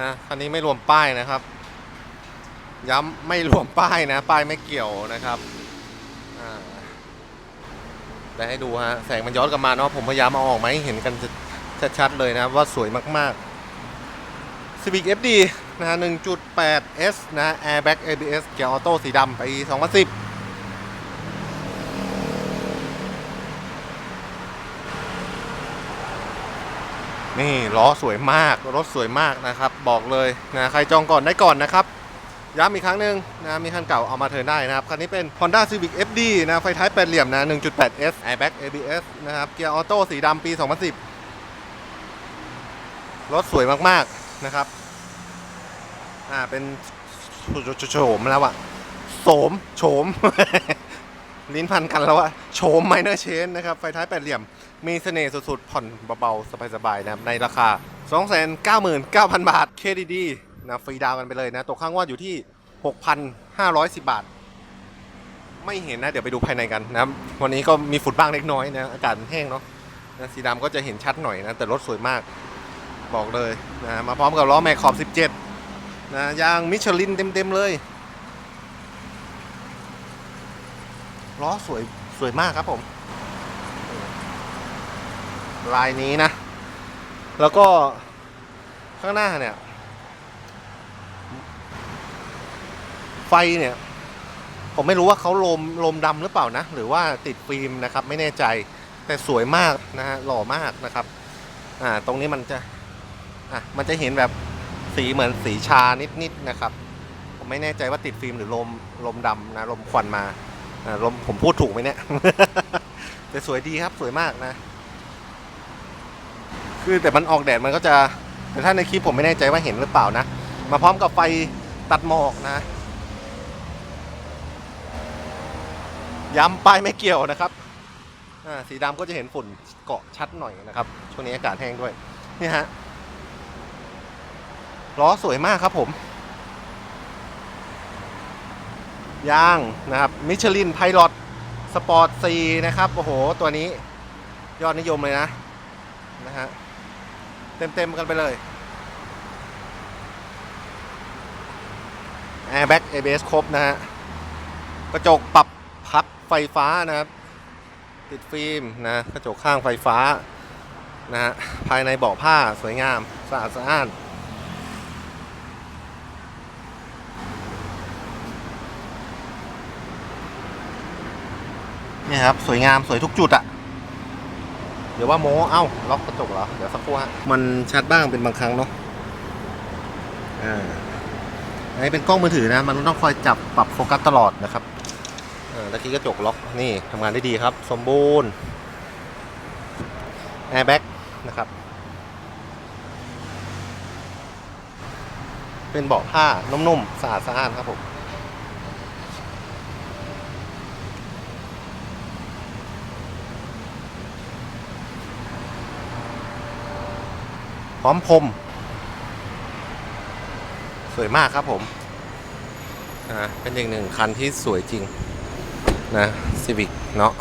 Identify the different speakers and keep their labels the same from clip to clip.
Speaker 1: นะคันนี้ไม่รวมป้ายนะครับ ย้ำไม่รวมป้ายนะ ป้ายไม่เกี่ยวนะครับแต่ให้ดูฮะแสงมันย้อนกลับมาเนาะผมพยายามเอาออกมาให้เห็นกันชัดๆเลยนะว่าสวยมากๆ Civic FD นะฮะ 1.8S นะ Airbag ABS เกียร์ออโต้สีดำปี2010 นี่ล้อสวยมากรถสวยมากนะครับ บอกเลยนะใครจองก่อนได้ก่อนนะครับย้ำอีกครั้งหนึ่งนะมีคันเก่าเอามาเทินได้นะครับ คันนี้เป็น Honda Civic FD นะไฟท้ายแปดเหลี่ยมนะ 1.8S Airbag ABS นะครับเกียร์ออโต้สีดำปี 2010 รถสวยมาก ๆ นะครับ อ่า เป็นโฉมแล้วอะโสมโฉม ลิ้นพันกันแล้วอะโฉมไมเนอร์เชนนะครับ ไฟท้ายแปดเหลี่ยม มีเสน่ห์สุดๆ ผ่อนเบาๆ สบายๆนะครับในราคา 299,000 บาท KDD นะฟรีดาวกันไปเลยนะตกข้างว่าอยู่ที่ 6,510 บาท ไม่เห็นนะ เดี๋ยวไปดูภายในกันนะครับวันนี้ก็มีฝุ่นบ้างเล็กน้อยนะอากาศแห้งเนาะนะสีดำก็จะเห็นชัดหน่อยนะ แต่รถสวยมากบอกเลยนะมาพร้อมกับล้อแม็กขอบ 17นะยางมิชลินเต็มๆเลยล้อสวยสวยมากครับผม ลายนี้นะ แล้วก็ข้างหน้าเนี่ย ไฟเนี่ย ผมไม่รู้ว่าเขาลมลมดำหรือเปล่านะ หรือว่าติดฟิล์มนะครับ ไม่แน่ใจแต่สวยมากนะฮะหล่อมากนะครับ อ่า ตรงนี้มันจะอะมันจะเห็นแบบสีเหมือนสีชานิดๆนะครับ ผมไม่แน่ใจว่าติดฟิล์มหรือลมลมดำนะลมควันมาอ่าลมผมพูดถูกไหมเนี่ย แต่สวยดีครับสวยมากนะ คือแต่มันออกแดดมันก็จะแต่ถ้าในคลิปผมไม่แน่ใจว่าเห็นหรือเปล่านะ มาพร้อมกับไฟตัดหมอกนะ ย้ำป้ายไม่เกี่ยวนะครับสีดำก็จะเห็นฝุ่นเกาะชัดหน่อยนะครับ ช่วงนี้อากาศแห้งด้วย นี่ฮะล้อสวยมากครับผมยางนะครับมิชลินไพลอตสปอร์ตซีนะครับ โอ้โห ตัวนี้ยอดนิยมเลยนะ นะฮะ เต็มๆกันไปเลย Airbag ABS ครบนะฮะกระจกปรับพับไฟฟ้านะครับ ติดฟิล์มนะกระจกข้างไฟฟ้านะฮะภายในเบาะผ้าสวยงามสะอาดสะอ้านนี่ครับ สวยงามสวยทุกจุดอะ เดี๋ยวว่าโมเอ้าล็อกกระจกเหรอ เดี๋ยวสักครู่ฮะ มันชัดบ้างเป็นบางครั้งเนาะ อ่าอันนี้เป็นกล้องมือถือนะ มันต้องคอยจับปรับโฟกัสตลอดนะครับเออตะกี้กระจกล็อก นี่ทำงานได้ดีครับ สมบูรณ์ แอร์แบ็กนะครับ เป็นเบาะผ้านุ่มๆสะอาดสะอ้านครับผม ร้อมพรมสวยมากครับผมอ่าเป็นอีกหนึ่งคันที่สวยจริงนะซีวิกเนาะ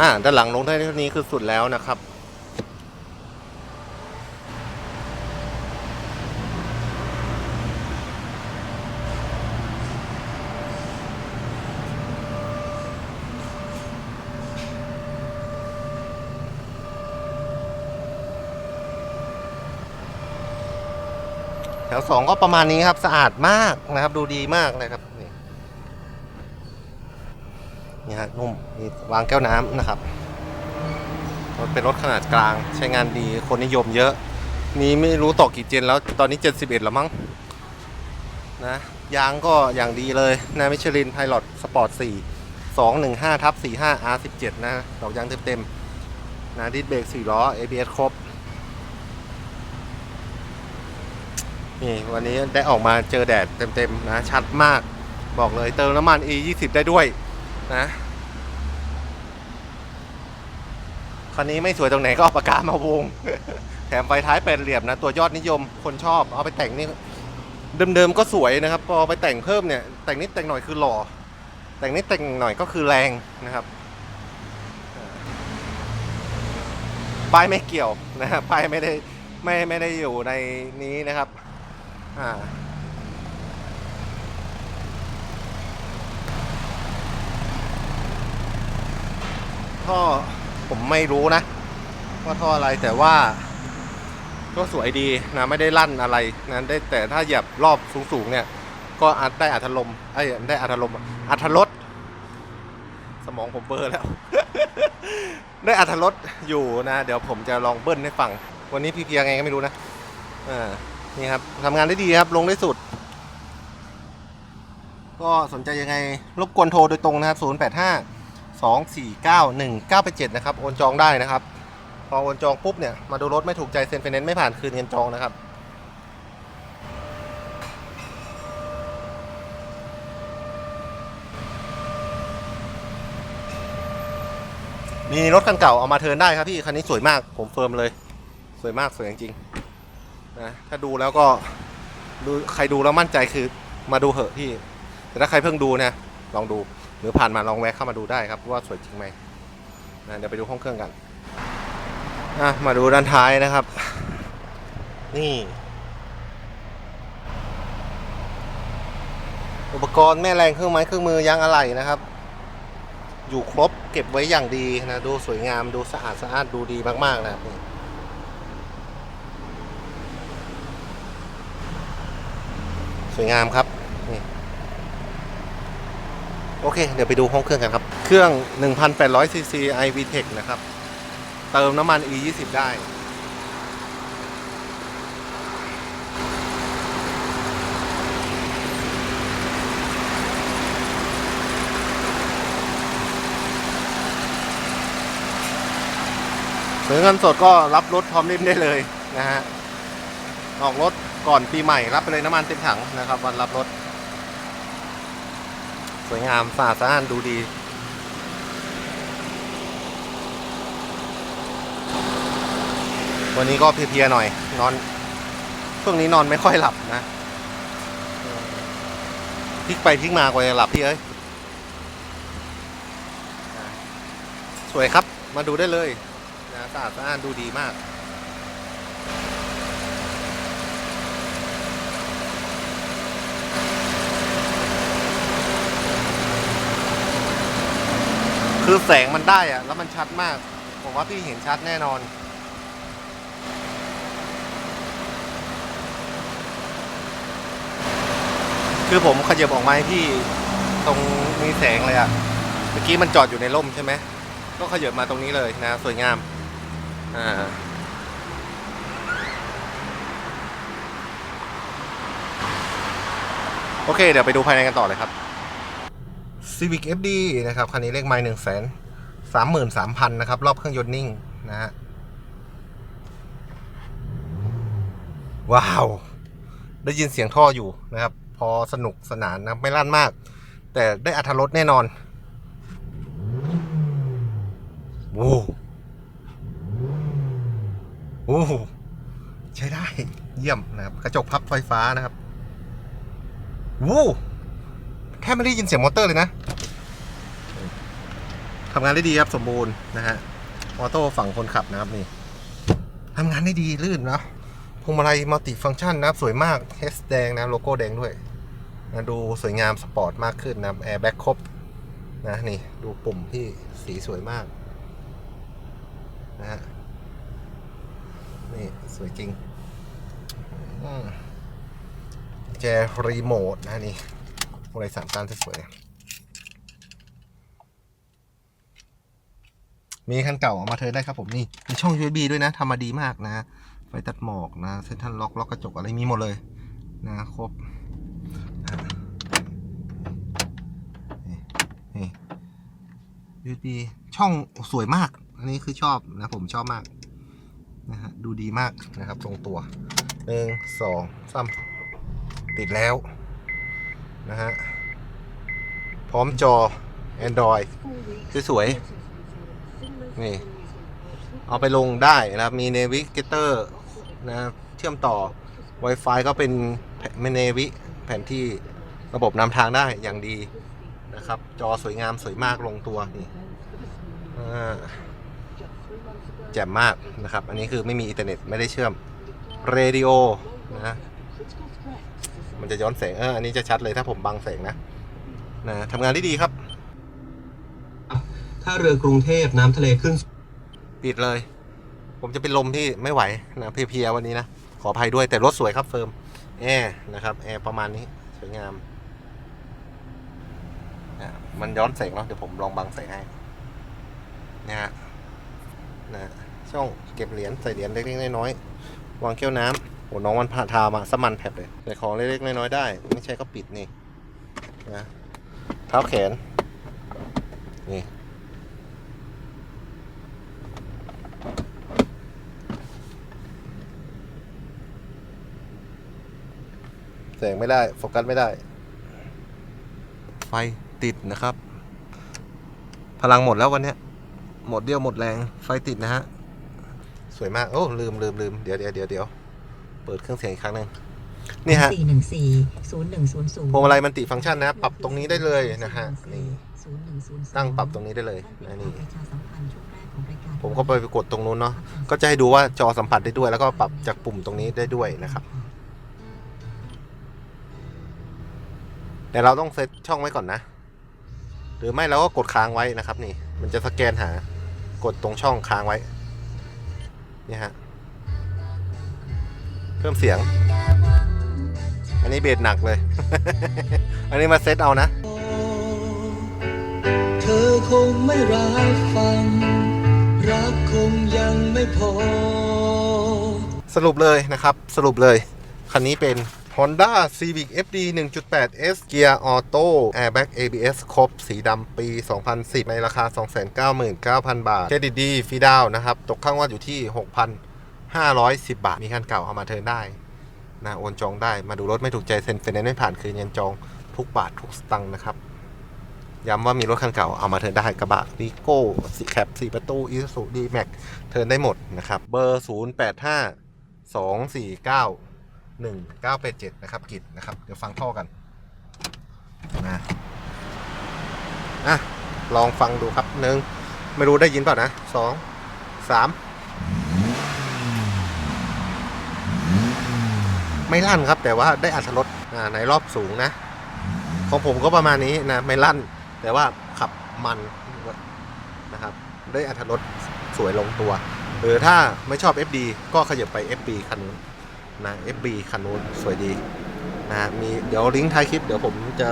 Speaker 1: อ่าด้านหลังลงได้เท่านี้คือสุดแล้วนะครับ สองก็ประมาณนี้ครับ สะอาดมากนะครับ ดูดีมากเลยครับนี่นี่ฮะนุ่มมีวางแก้วน้ำนะครับรถเป็นรถขนาดกลาง ใช้งานดีคนนิยมเยอะ นี้ไม่รู้ต่อกี่เจนแล้วตอนนี้ 71 แล้วมั้งนะยางก็อย่างดีเลยนะมิชลินไพลอตสปอร์ต 4 215ทับ45 R17 นะดอกยางเต็มๆนะดิสเบรก4ล้อ ABS ครบ นี่วันนี้ได้ออกมาเจอแดดเต็มๆนะชัดมากบอกเลยเติมน้ำมัน E 2 0ได้ด้วยนะคันนี้ไม่สวยตรงไหนก็เอาปากกามาวง แถมไฟท้ายเป็นเหลี่ยมนะ ตัวยอดนิยมคนชอบเอาไปแต่งนี่เดิมๆก็สวยนะครับ พอไปแต่งเพิ่มเนี่ย แต่งนิดแต่งหน่อยคือหล่อ แต่งนิดแต่งหน่อยก็คือแรงนะครับป้ายไม่เกี่ยวนะครับป้ายไม่ได้ไม่ไม่ได้อยู่ในนี้นะครับ อ่าท่อผมไม่รู้นะ ว่าท่ออะไรแต่ว่า ก็สวยดีนะไม่ได้ลั่นอะไรนะได้แต่ถ้าเหยียบรอบสูงๆเนี่ย ก็อาจได้อัธลมไอ้ได้อัธลมอัธรสสมองผมเบอร์แล้ว ได้อัธรสอยู่นะ เดี๋ยวผมจะลองเบิ้ลให้ฟัง วันนี้พี่เพียไงก็ไม่รู้นะอ่า นี่ครับทำงานได้ดีครับ ลงได้สุด ก็สนใจยังไง รบกวนโทรโดยตรงนะครับ 085 249 1987 นะครับ โอนจองได้นะครับ พอโอนจองปุ๊บเนี่ย มาดูรถไม่ถูกใจเซ็นไฟแนนซ์ไม่ผ่านคืนเงินจองนะครับมีรถคันเก่าเอามาเทินได้ครับพี่ คันนี้สวยมาก ผมเฟิร์มเลย สวยมาก สวยจริงๆ นะถ้าดูแล้วก็ดูใครดูแล้วมั่นใจคือมาดูเหอะพี่ แต่ถ้าใครเพิ่งดูนี่ยลองดูหรือผ่านมาลองแวะเข้ามาดูได้ครับว่าสวยจริงไหมนะเดี๋ยวไปดูห้องเครื่องกันอะมาดูด้านท้ายนะครับ นี่อุปกรณ์แม่แรงเครื่องไม้เครื่องมือยางอะไหล่นะครับ อยู่ครบเก็บไว้อย่างดีนะ ดูสวยงามดูสะอาดสะอาดดูดีมากๆนะครับนี่ สวยงามครับนี่โอเค เดี๋ยวไปดูห้องเครื่องกันครับ เครื่อง 1,800 cc iVTEC นะครับ เติมน้ำมัน E20 ได้ซื้อเงินสดก็รับรถพร้อมริมได้เลยนะฮะ ออกรถ ก่อนปีใหม่รับไปเลยน้ำมันเต็มถังนะครับ วันรับรถ สวยงามสะอาดสะอ้านดูดีวันนี้ก็เพลียๆหน่อย นอนช่วงนี้นอนไม่ค่อยหลับนะพลิกไปพลิกมากว่าจะหลับพี่เอ้ยสวยครับมาดูได้เลยนะสะอาดสะอ้านดูดีมาก คือแสงมันได้อะแล้วมันชัดมาก ผมว่าพี่เห็นชัดแน่นอน คือผมขยับออกมาให้พี่ตรงมีแสงเลยอะเมื่อกี้มันจอดอยู่ในร่มใช่ไหม ก็ขยับมาตรงนี้เลยนะ สวยงาม อ่าโอเค เดี๋ยวไปดูภายในกันต่อเลยครับ Civic FD นะครับ คันนี้เลขไม้หนึ่งแสนสามหมื่นสามพันนะครับ รอบเครื่องยนต์นิ่งนะฮะ ว้าว ได้ยินเสียงท่ออยู่นะครับ พอสนุกสนานนะ ไม่ลั่นมาก แต่ได้อัธรสแน่นอนโอ้โอ้ใช้ได้ เยี่ยมนะครับ กระจกพับไฟฟ้านะครับโว้ แทบไม่ได้ยินเสียงมอเตอร์เลยนะทำงานได้ดีครับสมบูรณ์นะฮะออโต้ฝั่งคนขับนะครับนี่ทำงานได้ดีลื่นเนาะพวงมาลัยมัลติฟังก์ชันนะครับสวยมากเฮสแดงนะโลโก้แดงด้วยนะดูสวยงามสปอร์ตมากขึ้นนะครับแอร์แบ็คครบนะนี่ดูปุ่มที่สีสวยมากนะฮะนี่สวยจริงอืมแจรีโมทนะนี่ อะไรสามการสวยมีคันเก่าเอามาเทิร์นได้ครับผมนี่มีช่อง USB ด้วยนะทำมาดีมากนะ ไฟตัดหมอกนะเซนทันล็อกล็อกกระจกอะไรมีหมดเลยนะครบนี่ USB ช่องสวยมาก อันนี้คือชอบนะผมชอบมากนะฮะดูดีมากนะครับ ตรงตัวหนึ่งสองสามติดแล้ว นะฮะ พร้อมจอ Android สวยๆนี่ เอาไปลงได้นะครับ มี Navigator นะเชื่อมต่อ Wi-Fi ก็เป็นเมเนวิแผนที่ระบบนำทางได้อย่างดีนะครับ จอสวยงามสวยมากลงตัวนี่แจ่มมากนะครับ อันนี้คือไม่มีอินเทอร์เน็ตไม่ได้เชื่อมเรดิโอนะ มันจะย้อนแสงเอออันนี้จะชัดเลยถ้าผมบังแสงนะนะทำงานได้ดีครับ
Speaker 2: ถ้าเรือกรุงเทพน้ำทะเลขึ้น
Speaker 1: ปิดเลย ผมจะเป็นลมที่ไม่ไหวนะเพลียๆวันนี้นะ ขออภัยด้วยแต่รถสวยครับเฟิร์มแอร์นะครับแอร์ประมาณนี้สวยงามนะมันย้อนแสงเนาะเดี๋ยวผมลองบังแสงให้นะฮะนะช่องเก็บเหรียญใส่เหรียญเล็กๆน้อยๆวางแก้วน้ำ โอ้น้องมันพาทามาสมันแผบเลยใส่ของเล็กๆน้อยๆได้ ไม่ใช่ก็ปิดนี่นะเท้าแขน นี่แสงไม่ได้ โฟกัสไม่ได้ ไฟติดนะครับ พลังหมดแล้ววันนี้หมดเดียวหมดแรงไฟติดนะฮะ สวยมาก โอ้ ลืมลืมลืมเดี๋ยวเดี๋ยวเดี๋ยวเดี๋ยว เปิดเครื่องเสียงอีกครั้งหนึ่งนี่ฮะ
Speaker 3: สี่หนึ่งสี่ศูนย์หนึ่งศูนย์ศูนย์
Speaker 1: พวงมาลัยมันติฟังก์ชันนะปรับตรงนี้ได้เลยนะฮะนี่
Speaker 3: ศูนย์หนึ่งศูนย์
Speaker 1: ตั้งปรับตรงนี้ได้เลยนะนี่
Speaker 3: ประชาสัมพันธ์ช่วงแรกของรายการ
Speaker 1: ผมก็ไปกดตรงนู้นเนาะก็จะให้ดูว่าจอสัมผัสได้ด้วย แล้วก็ปรับจากปุ่มตรงนี้ได้ด้วยนะครับแต่เราต้องเซตช่องไว้ก่อนนะ หรือไม่เราก็กดค้างไว้นะครับ นี่ มันจะสแกนหากดตรงช่องค้างไว้นี่ฮะ เพิ่มเสียง อันนี้เบสหนักเลย อันนี้มาเซตเอานะ
Speaker 4: เธอคงไม่รักฟัง รักคงยังไม่พอ
Speaker 1: สรุปเลยนะครับ สรุปเลย คันนี้เป็น Honda Civic FD 1.8 S Gear Auto Airbag ABS ครบ สีดำปี 2010 ในราคา 299,000 บาท เครดิตดีฟรีดาวน์นะครับ ตกข้างว่าอยู่ที่ 510 บาท มีคันเก่าเอามาเทินได้นะโอนจองได้มาดูรถไม่ถูกใจเซ็นไฟแนนไม่ผ่านคืนเงินจองทุกบาททุกสตังค์นะครับ ย้ำว่ามีรถคันเก่าเอามาเทินได้กระบะวีโก้สีแคปสีประตูอีซูดีแม็กเทินได้หมดนะครับ เบอร์ 085 249 1987 นะครับกิจนะครับ เดี๋ยวฟังท่อกันนะอะลองฟังดูครับหนึ่งไม่รู้ได้ยินเปล่านะสองสาม ไม่ลั่นครับ แต่ว่าได้อัตรรสในรอบสูงนะ ของผมก็ประมาณนี้นะไม่ลั่น แต่ว่าขับมันนะครับ ได้อัตรรสสวยลงตัว หรือถ้าไม่ชอบ FD ก็ขยับไป FB คันนู้นนะ FB คันนู้นสวยดีนะมีเดี๋ยวลิงก์ท้ายคลิปเดี๋ยวผมจะ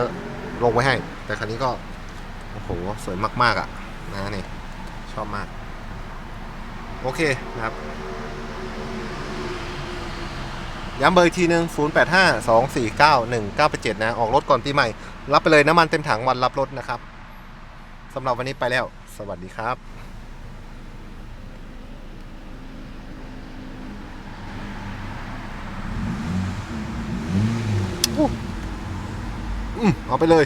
Speaker 1: ลงไว้ให้ แต่คันนี้ก็โอ้โหสวยมากๆอะนะนี่ชอบมาก โอเคนะครับ ย้ำเบอร์อีกทีหนึ่ง0 8 5 2 4 9 1 9 8 7 นะ ออกรถก่อนปีใหม่ รับไปเลยน้ำมันเต็มถังวันรับรถนะครับสำหรับวันนี้ไปแล้ว สวัสดีครับอืมเอาไปเลย